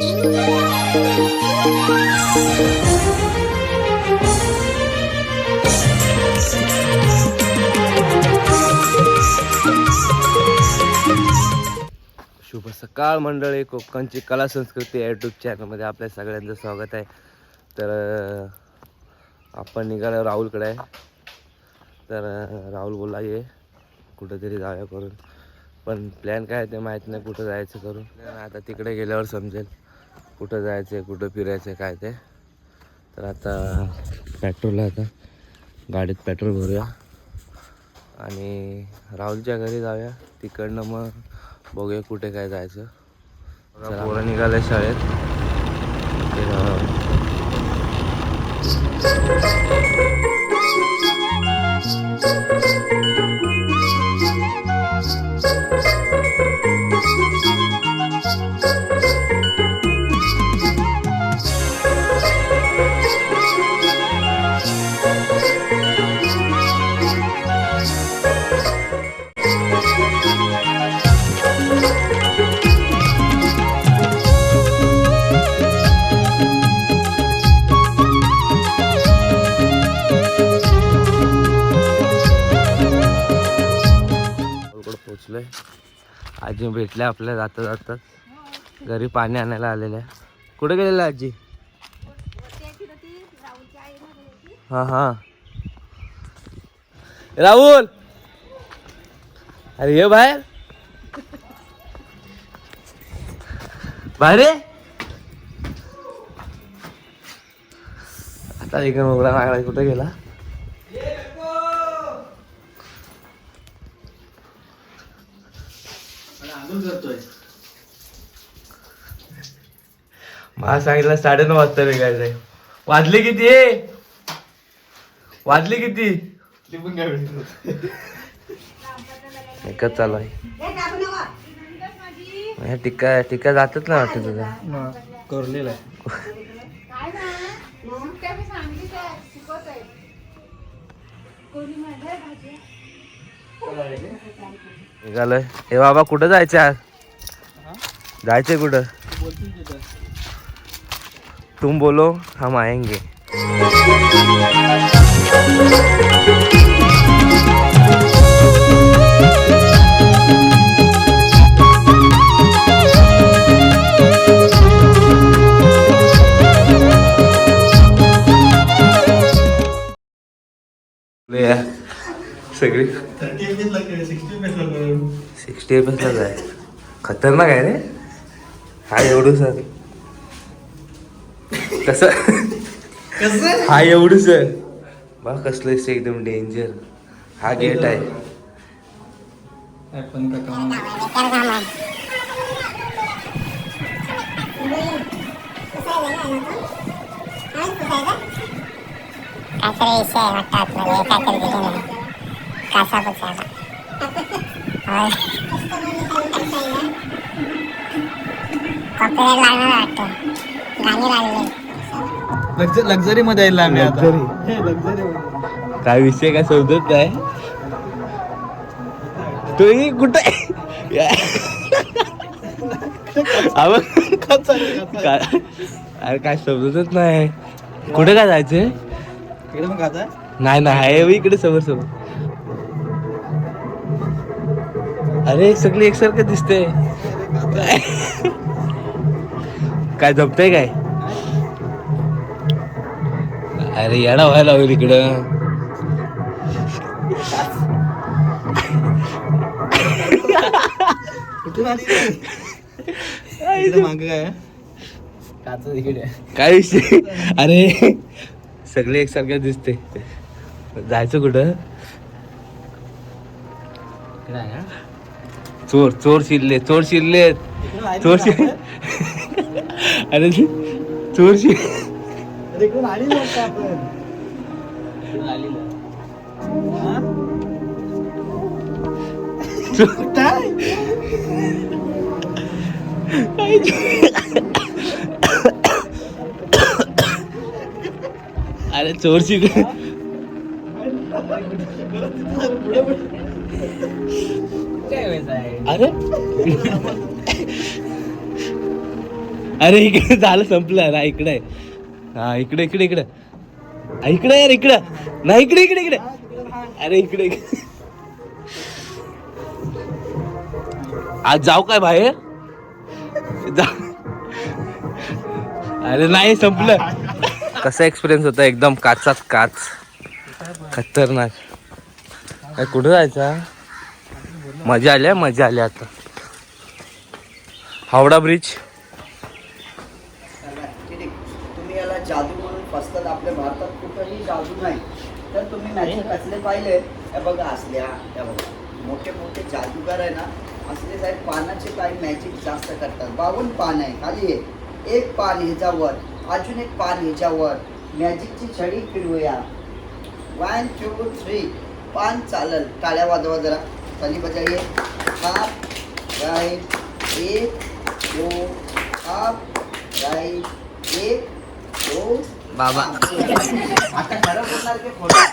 शुभ सकाळ मंडळी कोकणची कला संस्कृती यूट्यूब चॅनलमध्ये आपल्या सगळ्यांचं स्वागत आहे. तर आपण निघालो राहुलकडे. आहे तर राहुल बोला ये कुठंतरी जाऊया करून. पण प्लॅन काय आहे ते माहीत नाही कुठं जायचं करून. आता तिकडे गेल्यावर समजेल. कुठं जायचं आहे कुठं फिरायचं आहे काय ते. तर आता पेट्रोल आहे आता गाडीत पेट्रोल भरूया. आणि राहुलच्या घरी जाऊया. तिकडनं मग बघूया कुठे काय जायचं. पोरं निघाले शाळेत. ते, आजी भेटल्या आपल्या जाता जाता. घरी पाणी आणायला आलेल्या कुठे गेलेला आजी? हा हा. राहुल! अरे ये बाहेर. बाहेर आता इकडे मोगरा नागडा कुठे गेला? मला सांगितलं साडेनऊ वाजता निघायचं आहे वाजले किती वाजले किती? एकच चालू आहे. टिक्का टिक्का जातच ना वाटतं तुझा. करलेला निघालोय. हे बाबा कुठं जायचं आज? जायचंय कुठं? तुम बोलो हम आएंगे। सगळी। सिक्स्टी एफ एसलाच आहे खतरनाक आहे रे। हा एवढं सर। कसं? हा एवढं सर बा कसलं एकदम डेंजर हा गेट आहे. कॉपीराईट लागणार वाटतं. गाणी लागले. लक्झरी मध्ये यायला आम्ही आता. Luxury? लक्झरी काय विषय काय शोधत नाही. तू कुठे? अहो, काय- अरे काय समजतच नाही. कुठे काय जायचंय? नाही नाही आहे इकडे समोर समोर. अरे सगळे एकसारखं दिसते काय जमतंय काय? अरे येडा व्हायला होईल इकडं. मागे काय? काच काय विषय? अरे सगळे एकसारखं दिसते. जायचं कुठं? चोर चोर शिरले चोर शिरले चोर शिर अरे चोर शिर इकडून आलेलो वाटतं आपण हा? काय अरे चोर शिरले अरे अरे इकडे झालं संपलं ना इकडे आहे. हा इकडे इकडे इकडे. इकडे यार इकडे. नाही इकडे इकडे इकडे. अरे इकडे इकडे. आज जाऊ काय बाहेर? जा अरे नाही संपलं. कसा एक्सपिरियन्स होता? एकदम काचात काच. खतरनाक. काय कुठं जायचा? मजा आल्या मजा आली आता. हावडा ब्रिज तुम्ही याला जादू म्हणून फसतात आपल्या भारतात कुठंही जादू नाही. तर तुम्ही मॅजिक असले पाहिले? हे बघा असल्या हे बघा. मोठे मोठे जादूगार आहे ना असले साहेब पानाचे काही मॅजिक जास्त करतात. बावन्न पान आहे खाली आहे एक पान ह्याच्यावर अजून एक पान ह्याच्यावर. मॅजिकची छडी फिरवूया. वन टू थ्री पान चालल. टाळ्या वाजवा जरा. खाली बजाइए हाफ राईट एक दोन हाफ राईट एक दोन बाबा. आता खरं बोलणार की खोटं?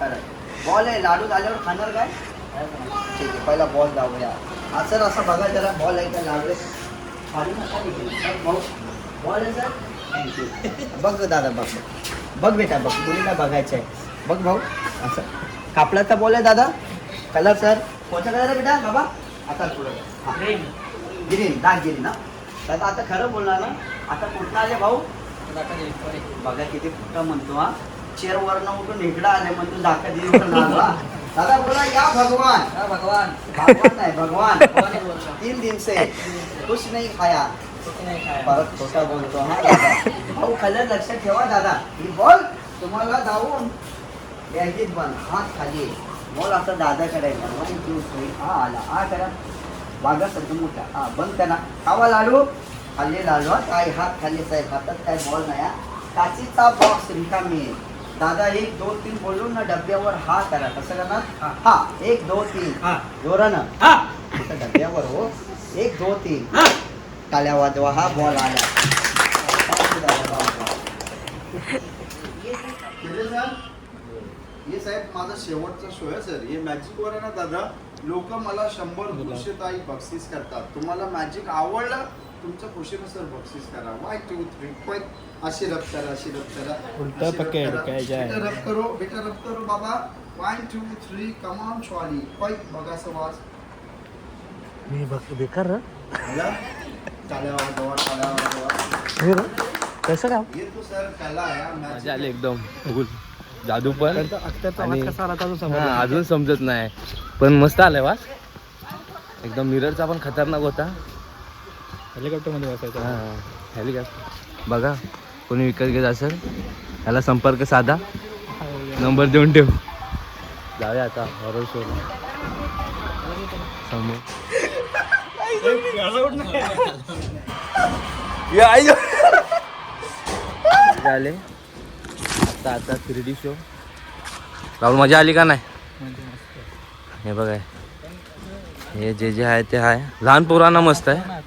खरं बॉल आहे लाडू झाल्यावर खाणार काय? ठीक आहे पहिला बॉल जाऊया असं असं बघा जरा बॉल आहे का लाडू आहे? खाली नका बॉल आहे सर थँक्यू बघ दादा बघ. बघ बेटा बघ. मुलीला बघायचं आहे. बघ भाऊ असं. कापडाचा बॉल आहे दादा. कलर सर कोणता कलर आहे बेटा? बाबा. आता पुढं. ग्रीन डार्क ग्रीन ना? दादा आता खरं बोलणार ना? आता कुठं आले भाऊ? बघा किती कुठं म्हणतो हा. चेअर वरनं उठून इकडं आले म्हणतो दाखा दिली पण आलो हा. दादा बोला या भगवान. भगवान. भगवान नाही भगवान. तीन दिन से कुछ नहीं खाया. परत खोटा बोलतो हा दादा. भाऊ कलर लक्षात ठेवा दादा. ही बॉल तुम्हाला जाऊन यायचीच बंद हात खाली. बॉल आता दादाकडे वन टू थ्री हा आला. हा करा. वागा सगळं मोठा. हा बंद करा. खावा लाडू. खाल्ले लाडू हा. काय हात खाल्ले साहेब. हातात काय बॉल नाही. काचीचा बॉक्स रिकामी आहे. दादा एक दोन तीन बोलून ना डब्यावर हा करा. कसं करणार? हा. एक दोन तीन. जोरानं. इथं डब्यावर हो. एक दोन तीन. टाळ्या वाजवा हा बॉल आला. हे साहेब माझा शेवटचा शो आहे सर हे मॅजिक वर आहे ना दादा. लोक मला शंभर दीडशे ताई बक्षीस करतात. तुम्हाला मॅजिक आवडलं तुमच्या खुशीनुसार बक्षीस करा. वाय टू थ्री फाईव्ह अशी रब करा अशी रब करा. उलटा पकड. काय जाय. बेटा रब करो बेटा रब करो बाबा. वन टू थ्री कमान शॉली फाईव्ह बघा समाज मी बघ बेकार र. आला? टाळ्या वाजवा टाळ्या वाजवा कसं का हे तो सर कला आहे हा मजा. आली एकदम फुल जादू पण. आणि- हा, अजून समजत नाही. पण मस्त आलाय वा एकदम मिररचा पण खतरनाक होता. हेलिकॉप्टरमध्ये बसायचं. हा हेलिकॉप्टर. बघा कोणी विकत घेत असेल ह्याला संपर्क साधा. नंबर देऊन ठेव. जाऊया आता हॉरर शो समोर. झाले आता आता थ्री डी शो राहुल मजा आली का नाही? हे बघा. हे जे जे आहे ते आहे. लहान पोरांना मस्त आहे.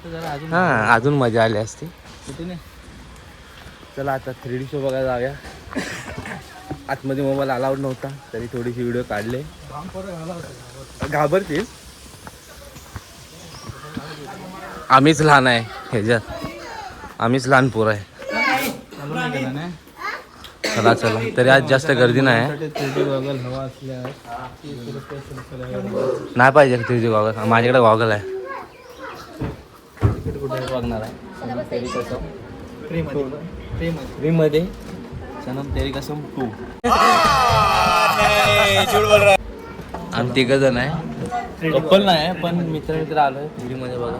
हा अजून मजा आली असती. चला आता थ्री डी शो बघायला जाऊया. आतमध्ये मोबाईल अलाउड नव्हता तरी थोडीशी व्हिडिओ काढले. घाबरतील आम्हीच लहान आहे ह्याच्यात. आम्हीच लहान पोर आहे. चला चला. तरी आज जास्त गर्दी नाही नाही पाहिजे थ्री डी गॉगल. माझ्याकडे गॉगल आहे. बघणार आहे? फ्री मध्ये सनम तेरी कसम टू आम्ही तिघ जण आहे. कपल नाही पण मित्र मित्र आलोय. फ्री मध्ये बघा.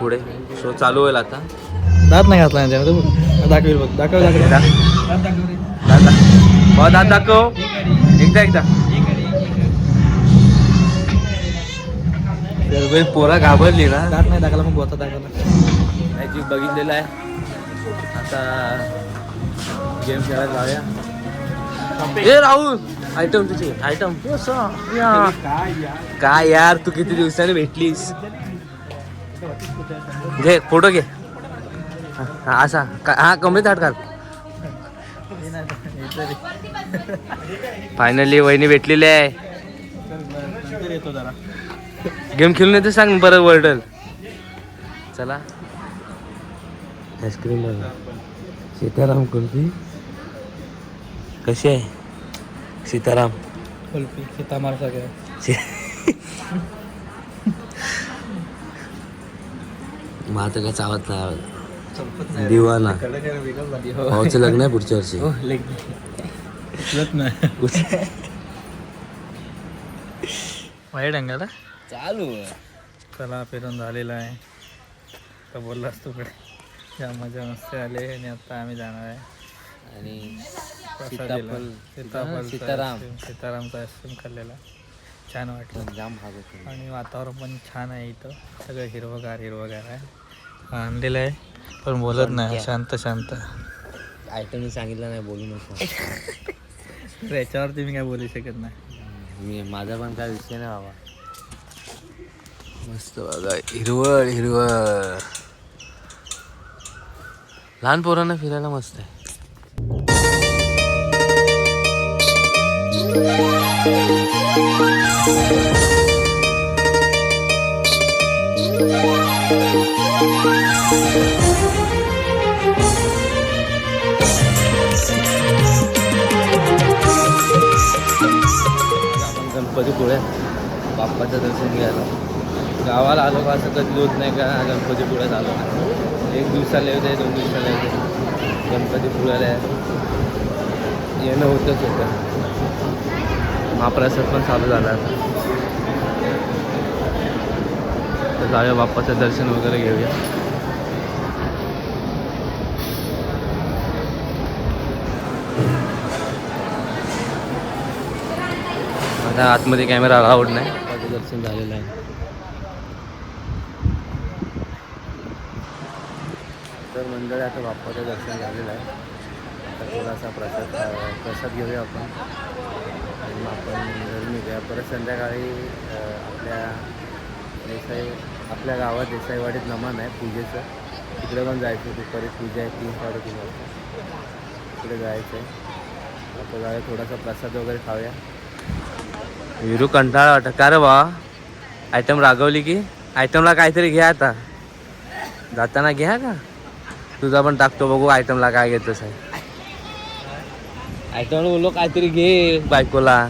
पुढे. शो चालू होईल आता. दात नाही घातला दाखवेल बघ. दाखव दाखव. दादा. बघ दादा दाखव. एकदा एकदा. पोरा घाबरली ना. दात नाही दाखवला मग बोचा दाखवला. मॅजिक बघितलेलं आहे. आता गेम खेळायला जाऊया. ए राहुल! आयटम तुझे आयटम काय यार तू किती दिवसाने भेटलीस? घे फोटो घे. असा. हा कमरेत हात घाल. फायनली वहिनी भेटलेली आहे. नंतर येतो जरा. गेम खेळून येते सांग बरं वर्डल चला. आईस्क्रीम बघा सीताराम कुल्फी. कशी आहे? सीताराम. कुल्फी सीतामार सगळ्या. माझं काय चावत नाही आवडत दिवाना. भाऊचं लग्न आहे पुढच्या वर्षी. हो नाही. वाईट अंगाला चालू. चला फिरून झालेला आहे. तर बोललास तुकडे या मजा मस्ती आले आणि आता आम्ही जाणार आहे. आणि सीताराम. सीतारामचा आईस्क्रीम खाल्लेला. छान वाटलं. जाम भाग होतो. आणि वातावरण पण छान आहे इथं. सगळं हिरवगार हिरवगार आहे. आणलेलं आहे पण बोलत नाही. शांत शांत. आयटम मी सांगितलं नाही बोलू नको. याच्यावरती मी काय बोलू शकत नाही. मी माझा पण काय विषय नाही बाबा. मस्त बघा हिरवळ हिरवळ. लहान पोरांना फिरायला मस्त आहे. आपण गणपतीपुळे बाप्पाचं दर्शन घ्यायला. गावाला आलो का असं कधी होत नाही का? गणपतीपुळ्यात आलो एक दिवसाला येऊ दे दोन दिवसाला येऊ दे. गणपतीपुळ्याला येणं होतंच होतं. महाप्रसाद पण चालू झाला तर जाऊया बाप्पाचं दर्शन वगैरे घेऊया. आता आतमध्ये कॅमेरा अलाउड नाही. दर्शन झालेलं आहे तर मंडळ आता बाप्पाचं दर्शन झालेलं आहे. आता थोडासा प्रसाद प्रसाद घेऊया आपण. आणि मग आपण घरी निघूया. परत संध्याकाळी आपल्या देसाई आपल्या गावात देसाईवाडीत नमन आहे पूजेचं. तिकडे पण जायचं दुपारी पूजा आहे तीन साडेतीन वाजता तिकडे जायचं आहे आता जाऊया थोडासा प्रसाद वगैरे खाऊया. विरू कंटाळा वाटत. का रे बा आयटम रागवली की? आयटमला काहीतरी घ्या आता. जाताना घ्या का? तुझा पण टाकतो बघू आयटमला काय घेतोस आहे. आयटमला बोललो काहीतरी घे. बायकोला.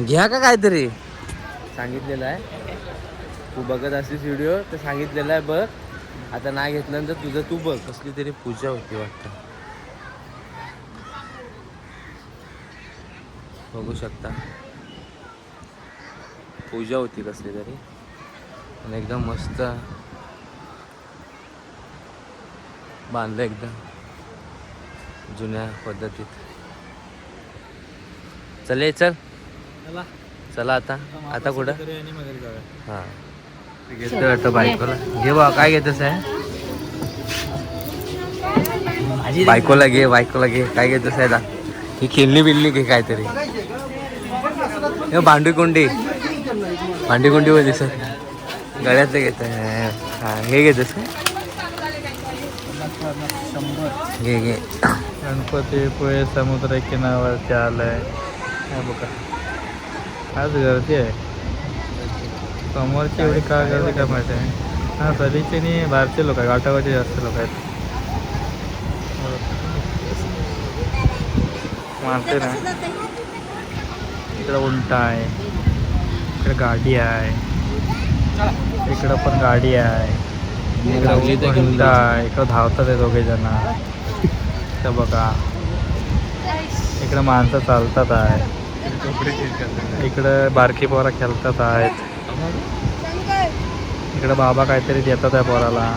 घ्या का काहीतरी? सांगितलेलं आहे. तू बघत असलीस व्हिडिओ तर सांगितलेलं आहे बघ. आता नाही घेतल्यानंतर तुझं तू बघ. कसली तरी पूजा होती वाटतं. बघू शकता. पूजा होती कसली तरी. आणि एकदम मस्त. बांधलं एकदम. जुन्या पद्धतीत. चल चल. चला. चला आता. आता कुठं? हा. घेतो वाटतं बायकोला. घे बा काय घेतस आहे बायकोला घे बायकोला घे. काय घेतस आहे ही खेळणी बिल्ली घे काहीतरी. हे भांडी कुंडी भांडी कुंडी वर दिसत गळ्यातलं घेत हा हे घेतस का घे घे. गणपतीपुळे समुद्र किनाऱ्यावरती आलंय. हे बघा. आज गर्दी आहे. समोरची एवढी का गर्दी काय माहिती आहे? हा सलीचे आणि बाहेरचे लोक आहे घाटावरचे जास्त लोक आहेत. मारते ना. इकडं उंटा आहे. इकडे गाडी आहे. इकडं पण गाडी आहे. इकडं धावतात आहे दोघे जण. तर बघा. इकडं माणसं चालतात आहे इकडं बारकी पोरा खेळतात आहेत. इकडं बाबा काहीतरी देतात आहे पोराला.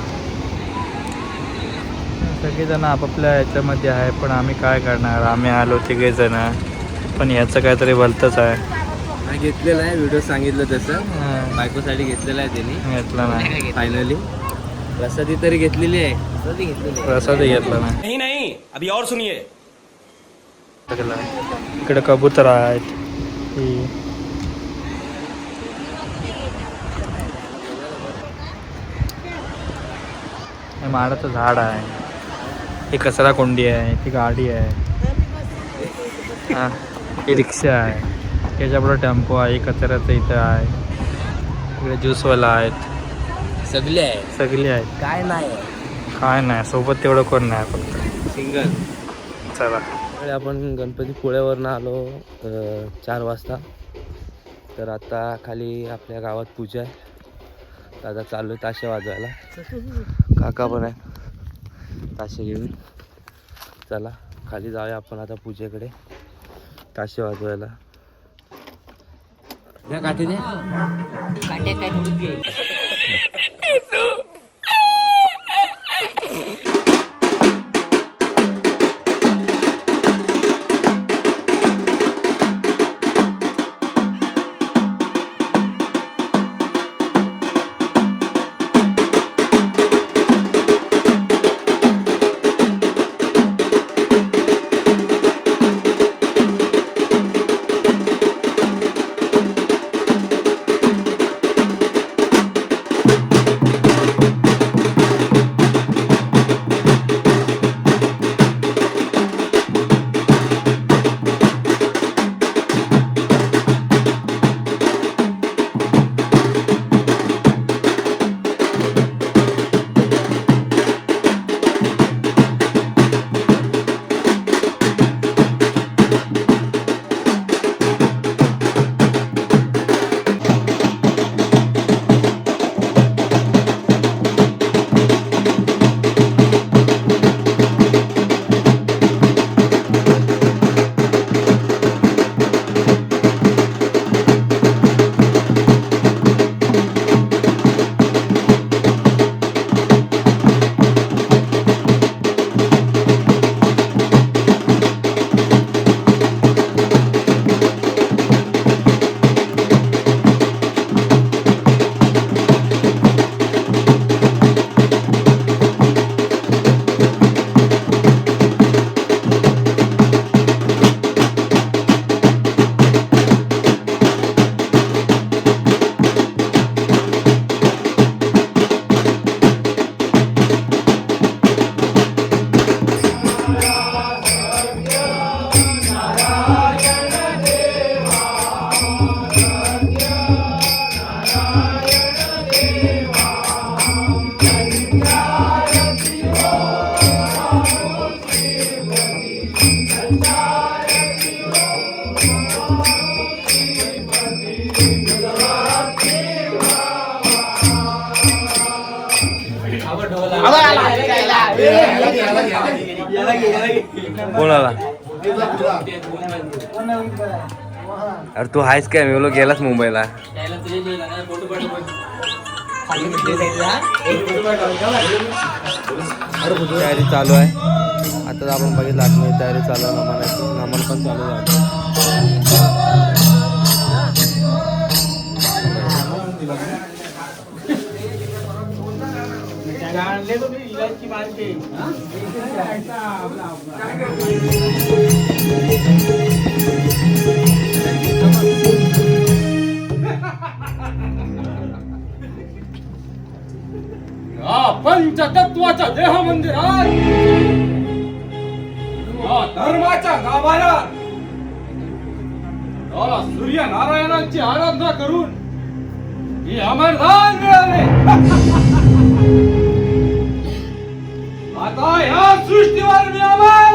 सगळेजण आपापल्या याच्यामध्ये आहे पण आम्ही काय करणार? आम्ही आलो तिघे जण पण याचं काहीतरी भलतंच आहे. घेतलेला आहे. व्हिडिओ सांगितलं तसं. बायकोसाठी घेतलेला आहे त्यांनी. घेतला नाही. फायनली प्रसादी तरी घेतलेली आहे. प्रसादी घेतलेली आहे. प्रसाद घेतला नाही. नहीं नहीं. अभी और सुनिए. इकडे कबूतर आहेत. माडाचं झाड आहे. ही कचरा कोंडी आहे ती गाडी आहे. हा, ही रिक्षा आहे. त्याच्यापुढे टेम्पो आहे कचऱ्याचं इथं आहे. इकडे ज्यूसवाला आहेत. सगळे आहे सगळी आहेत. काय नाही. काय नाही सोबत तेवढं कोण नाही फक्त. सिंगल चला. आपण गणपती पुळ्यावरनं आलो अ, चार वाजता. तर आता खाली आपल्या गावात पूजा आहे. तर आता चाललो आहे ताशे वाजवायला. काका पण आहे ताशे घेऊन. चला खाली जाऊया आपण आता पूजेकडे. ताशे वाजवायला. काठी दे itu अरे तू आहेस काय? मी गेलास मुंबईला. तयारी चालू आहे. आता आपण बघितलं आतमध्ये तयारी चालू आहे. नमन पण चालू आहे. पंचतत्वाच्या देह मंदिरात. धर्माच्या गाभाऱ्यात. सूर्य नारायणांची आराधना करून ही अमरदान मिळाले. आता ह्या सृष्टीवर मी अमर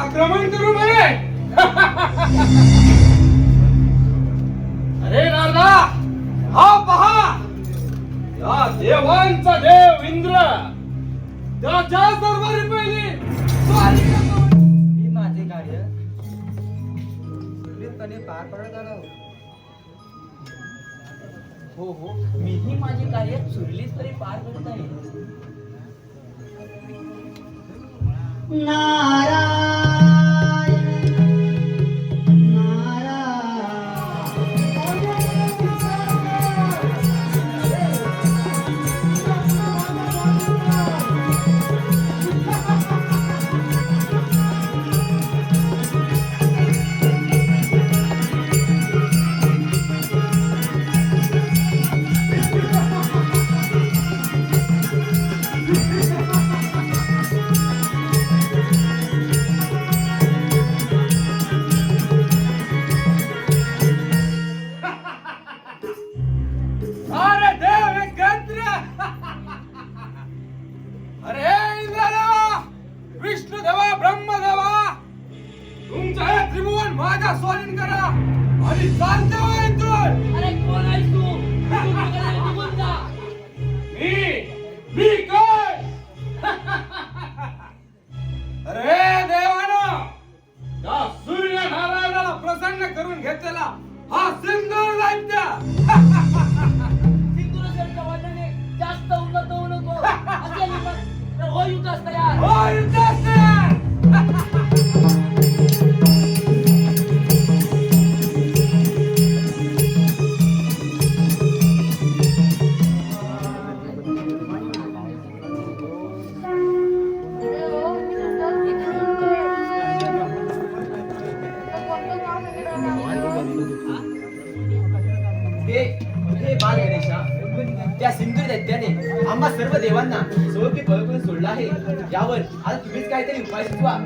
आक्रमण करू म्हणे अरे नारदा हा पहा. या देवांचा देव इंद्र. त्याच्या दरबारी पहिली मी पार पडत आलो. हो हो. मीही माझे कार्य सुरळीतपणे पार करत आहे. नारा यावर आता तुम्हीच काहीतरी उपाय सुचवा.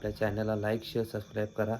आपल्या चॅनलला लाईक शेअर सबस्क्राईब करा.